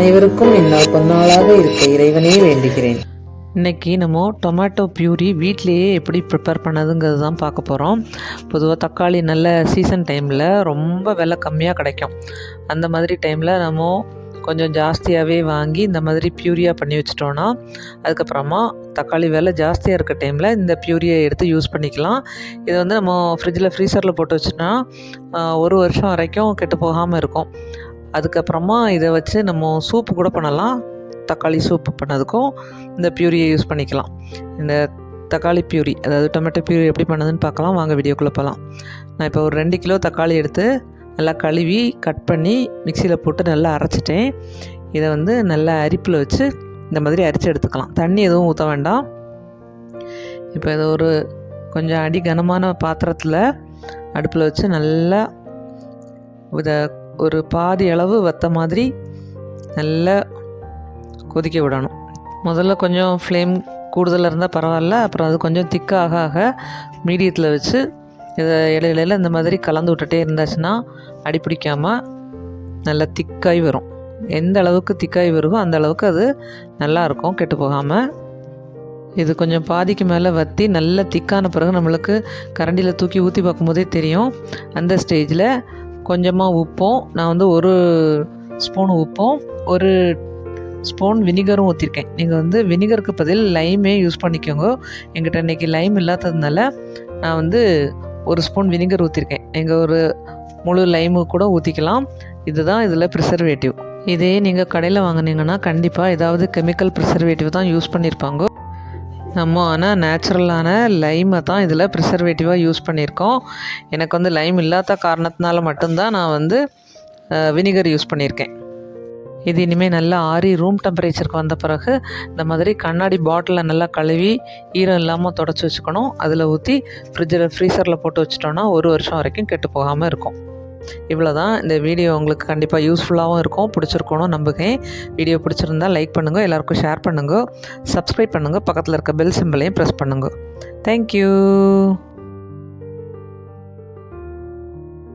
அனைவருக்கும் இந்நாள் பொன்னாளாக இருக்க இறைவனே வேண்டுகிறேன். இன்றைக்கி நம்ம டொமேட்டோ பியூரி வீட்லேயே எப்படி ப்ரிப்பேர் பண்ணதுங்கிறது தான் பார்க்க போகிறோம் பொதுவாக தக்காளி நல்ல சீசன் டைமில் ரொம்ப விலை கம்மியாக கிடைக்கும். அந்த மாதிரி டைமில் நம்ம கொஞ்சம் ஜாஸ்தியாகவே வாங்கி இந்த மாதிரி பியூரியாக பண்ணி வச்சிட்டோன்னா அதுக்கப்புறமா தக்காளி விலை ஜாஸ்தியாக இருக்க டைமில் இந்த பியூரியை எடுத்து யூஸ் பண்ணிக்கலாம். இதை வந்து நம்ம ஃப்ரிட்ஜில் ஃப்ரீசரில் போட்டு வச்சுட்டோன்னா ஒரு வருஷம் வரைக்கும் கெட்டு போகாமல் இருக்கும். அதுக்கப்புறமா இதை வச்சு நம்ம சூப்பு கூட பண்ணலாம். தக்காளி சூப்பு பண்ணதுக்கும் இந்த பியூரியை யூஸ் பண்ணிக்கலாம். இந்த தக்காளி பியூரி அதாவது டொமேட்டோ பியூரி எப்படி பண்ணதுன்னு பார்க்கலாம். வாங்க வீடியோக்குள்ளே போகலாம் நான் இப்போ ஒரு ரெண்டு கிலோ தக்காளி எடுத்து நல்லா கழுவி கட் பண்ணி மிக்சியில் போட்டு நல்லா அரைச்சிட்டேன். இதை வந்து நல்லா அரிப்பில் வச்சு இந்த மாதிரி அரிச்சு எடுத்துக்கலாம். தண்ணி எதுவும் ஊற்ற வேண்டாம். இப்போ இதை ஒரு கொஞ்சம் அடி கனமான பாத்திரத்தில் அடுப்பில் வச்சு நல்லா இதை ஒரு பாதி அளவு வத்த மாதிரி நல்லா கொதிக்க விடணும். முதல்ல கொஞ்சம் ஃப்ளேம் கூடுதலாக இருந்தால் பரவாயில்ல. அப்புறம் அது கொஞ்சம் திக்காக ஆக மீடியத்தில் வச்சு இதை இடையில இந்த மாதிரி கலந்து விட்டுட்டே இருந்தாச்சுன்னா அடி பிடிக்காமல் நல்லா திக்காய் வரும். எந்த அளவுக்கு திக்காய் வருமோ அந்த அளவுக்கு அது நல்லாயிருக்கும் கெட்டு போகாமல் இது கொஞ்சம் பாதிக்கு மேலே வற்றி நல்ல திக்கான பிறகு நம்மளுக்கு கரண்டியில் தூக்கி ஊற்றி பார்க்கும்போதே தெரியும். அந்த ஸ்டேஜில் கொஞ்சமாக உப்பும். நான் வந்து ஒரு ஸ்பூன் உப்பும். ஒரு ஸ்பூன் வினிகரும் ஊற்றிருக்கேன் நீங்கள் வந்து வினிகருக்கு பதில் லைமே யூஸ் பண்ணிக்கோங்க. எங்கிட்ட இன்றைக்கி லைம் இல்லாததுனால நான் வந்து ஒரு ஸ்பூன் வினிகர் ஊற்றிருக்கேன் நீங்கள் ஒரு முழு லைமு கூட ஊற்றிக்கலாம் இதுதான் இதில் ப்ரிசர்வேட்டிவ் இதே நீங்கள் கடையில் வாங்குனீங்கன்னா கண்டிப்பாக ஏதாவது கெமிக்கல் ப்ரிசர்வேட்டிவ் தான் யூஸ் பண்ணியிருப்பாங்க நம்ம ஆனால் நேச்சுரலான லைமை தான் இதில் ப்ரிசர்வேட்டிவாக யூஸ் பண்ணியிருக்கோம். எனக்கு வந்து லைம் இல்லாத காரணத்தினால மட்டும்தான் நான் வந்து வினிகர் யூஸ் பண்ணியிருக்கேன். இது இனிமேல் நல்லா ஆறி ரூம் டெம்பரேச்சருக்கு வந்த பிறகு இந்த மாதிரி கண்ணாடி பாட்டிலை நல்லா கழுவி ஈரம் இல்லாமல் தொடச்சி வச்சுக்கணும். அதில் ஊற்றி ஃப்ரிட்ஜில் ஃப்ரீசரில் போட்டு வச்சிட்டோன்னா ஒரு வருஷம் வரைக்கும் கெட்டு போகாமல் இருக்கும். இவ்வளோ தான் இந்த வீடியோ உங்களுக்கு கண்டிப்பாக யூஸ்ஃபுல்லாகவும் இருக்கும் பிடிச்சிருக்கணும் நம்புகிறேன். வீடியோ பிடிச்சிருந்தா லைக் பண்ணுங்கள் எல்லாருக்கும் ஷேர் பண்ணுங்கள் சப்ஸ்கிரைப் பண்ணுங்கள் பக்கத்தில் இருக்க பெல் சிம்பிளையும் ப்ரெஸ் பண்ணுங்கள் தேங்க்யூ